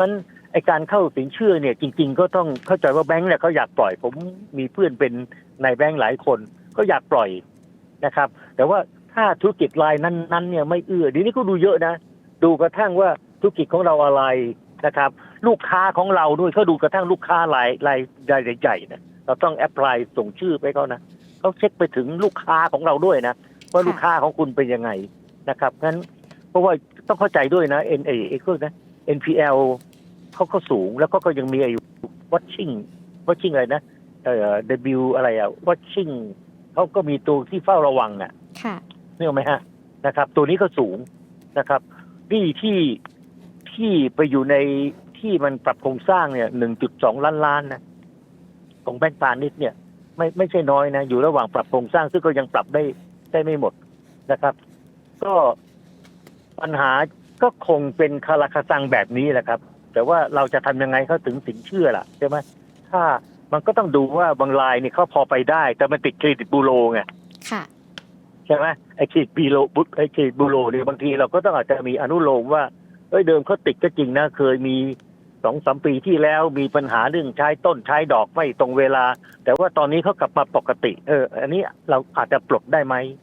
มันไอการเข้าสินเชื่อเนี่ยจริง ๆ ก็ต้องเข้าใจว่าแบงค์เนี่ยเขาอยากปล่อยผมมีเพื่อนเป็นในายแบงค์หลายคน ก็อยากปล่อยนะครับ แต่ว่าถ้าธุรกิจรายนั้นๆเนี่ยไม่เอื้อดีนี้ก็ดูเยอะนะ ดูกระทั่งว่าธุรกิจของเราอะไรนะครับ ลูกค้าของเราด้วยเขาดูกระทั่งลูกค้ารายรายรายใหญ่ๆนะเราต้องแอพพลายส่งชื่อไปเขานะเขาเช็คไปถึงลูกค้าของเราด้วยนะว่าลูกค้าของคุณเป็นยังไงนะครับงั้นเพราะว่าต้องเข้าใจด้วยนะ N A ไอ้พวกซ์นะ NPL เขาก็สูงแล้วก็ก็ยังมีไอ้ watching watching อะไรนะเอ่อ W อะไรอะ watching เขาก็มีตัวที่เฝ้าระวังอะค่ะนี่ไหมฮะนะครับ ตัวนี้ก็สูงนะครับนี่ที่ที่ไปอยู่ในที่มันปรับโครงสร้างเนี่ยหนึ่งจุดสองล้านล้านนะของแบงก์พาณิชย์เนี่ย ไม่ไม่ใช่น้อยนะ อยู่ระหว่างปรับโครงสร้างซึ่งก็ยังปรับได้ได้ไม่หมดนะครับ ก็ปัญหา ก็คงเป็นคาราคาซังแบบนี้แหละครับ แต่ว่าเราจะทำยังไงเขาถึงสินเชื่อล่ะใช่ไหมถ้ามันก็ต้องดูว่าบางรายเนี่ยเขาพอไปได้ แต่มันติดเครดิตบูโรไงค่ะใช่ไหมไอ้เครดิตบูโรไอ้เครดิตบูโรเนี่ยบางทีเราก็ต้องอาจจะมีอนุโลมว่าเอ้ยเดิมเขาติดก็จริงนะเคยมีสองสามปีที่แล้วมีปัญหาเรื่องใช้ต้นใช้ดอกไม่ตรงเวลา แต่ว่าตอนนี้เขากลับมาปกติ เออ อันนี้เราอาจจะปลดได้ไหม